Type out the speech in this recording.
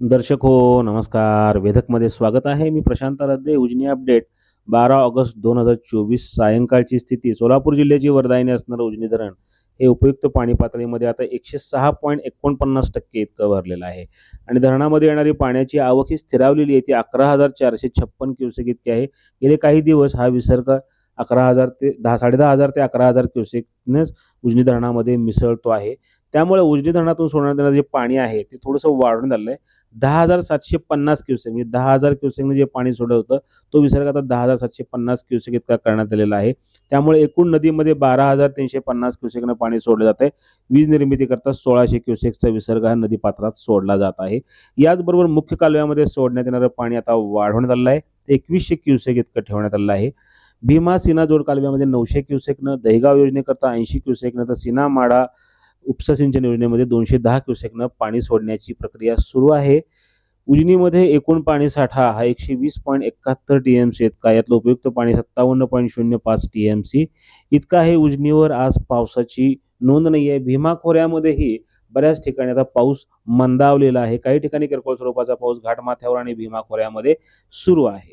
दर्शक हो नमस्कार. वेधकमध्ये स्वागत आहे. मी प्रशांत रद्दे उजनी अपडेट. बारा ऑगस्ट दोन हजार चोवीस सायंकाळची स्थिती. सोलापूर जिल्ह्याची वरदायीने असणारं उजनी धरण हे उपयुक्त पाणी पातळीमध्ये आता एकशे सहा पॉईंट एकोणपन्नास टक्के इतकं भरलेलं आहे. आणि धरणामध्ये येणारी पाण्याची आवक ही स्थिरावलेली आहे. ती अकरा हजार चारशे छप्पन क्युसेक इतकी आहे. गेले काही दिवस हा विसर्ग अकरा हजार ते दहा साडेदहा हजार ते अकरा हजार क्युसेकनेच उजनी धरणामध्ये मिसळतो आहे. त्यामुळे उजनी धरणातून सोडण्यात येणारं जे पाणी आहे ते थोडंसं वाढून झालं आहे दहा हजार सातशे पन्नास क्युसेक म्हणजे दहा हजार क्युसेकने जे पाणी सोडत होतं तो विसर्ग आता दहा हजार सातशे पन्नास क्युसेक इतका करण्यात आलेला आहे. त्यामुळे एकूण नदीमध्ये बारा हजार तीनशे पन्नास क्युसेकनं पाणी सोडलं जात आहे वीज निर्मितीकरता सोळाशे क्युसेकचा विसर्ग हा नदीपात्रात सोडला जात आहे. याचबरोबर मुख्य कालव्यामध्ये सोडण्यात येणारं पाणी आता वाढवण्यात आलं आहे. एकवीसशे क्युसेक इतकं ठेवण्यात आलेलं आहे. भीमा सीना जोड कालव्यामध्ये नऊशे क्युसेकनं दहिगाव योजनेकरता ऐंशी क्युसेकनं तर सीना माडा उपसा सिंचन योजनेमध्ये दोनशे दहा क्युसेकनं पाणी सोडण्याची प्रक्रिया सुरू आहे. उजनीमध्ये एकूण पाणी साठा हा एकशे वीस पॉईंट एकाहत्तर टी एम सी इतका यातलं उपयुक्त पाणी सत्तावन्न पॉईंट शून्य पाच टी एम सी इतका आहे उजनीवर आज पावसाची नोंद नाही आहे. भीमा खोऱ्यामध्येही बऱ्याच ठिकाणी आता पाऊस मंदावलेला आहे. काही ठिकाणी किरकोळ स्वरूपाचा पाऊस घाटमाथ्यावर आणि भीमा खोऱ्यामध्ये सुरू आहे.